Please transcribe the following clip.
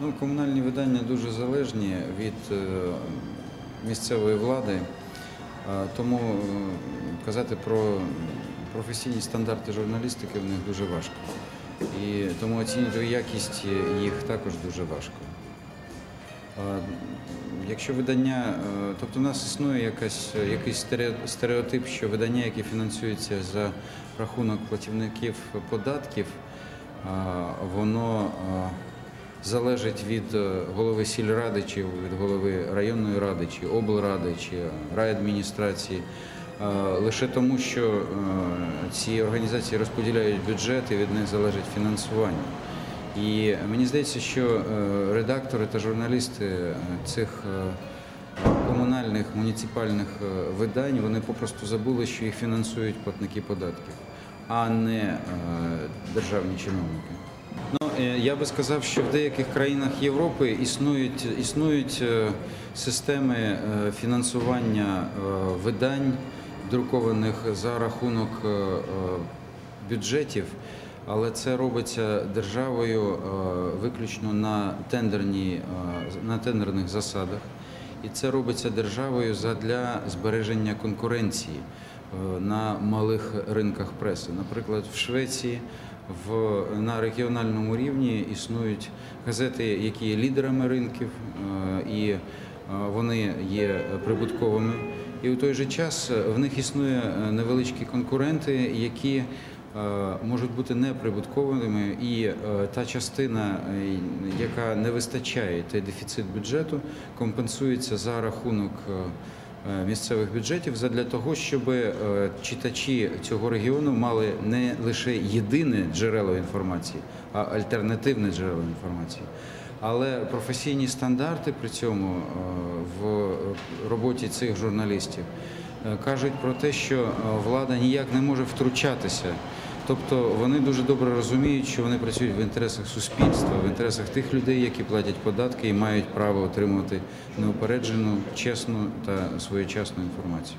Ну, комунальні видання дуже залежні від е, місцевої влади, Е, тому е, казати про професійні стандарти журналістики в них дуже важко. І тому оцінювати якість їх також дуже важко. Якщо видання, тобто у нас існує якась, якийсь стереотип, що видання, які фінансуються за рахунок платівників податків, воно залежить від е, голови сільради чи від голови районної ради, чи облради, чи райадміністрації. Е, Лише тому, що е, ці організації розподіляють бюджет і від них залежить фінансування. І мені здається, що редактори та журналісти цих комунальних муніципальних видань вони попросту забули, що їх фінансують платники податків, а не державні чиновники. Ну, е, я би сказав, що в деяких країнах Європи існують, існують е, системи е, фінансування видань, друкованих за рахунок бюджетів, але це робиться державою виключно на, тендерні, на тендерних засадах. І це робиться державою задля збереження конкуренції на малих ринках преси. Наприклад, в Швеції в, на регіональному рівні існують газети, які є лідерами ринків, е, і е, вони є прибутковими. І у той же час е, в них існує е, невеличкі конкуренти, які е, можуть бути неприбутковими, і е, та частина, е, яка не вистачає, той дефіцит бюджету, компенсується за рахунок е, е, місцевих бюджетів задля того, щоб е, читачі цього регіону мали не лише єдине джерело інформації, а альтернативне джерело інформації. Але професійні стандарти при цьому е, в роботі цих журналістів е, кажуть про те, що е, влада ніяк не може втручатися. Тобто вони дуже добре розуміють, що вони працюють в інтересах суспільства, в інтересах тих людей, які платять податки і мають право отримувати неупереджену, чесну та своєчасну інформацію.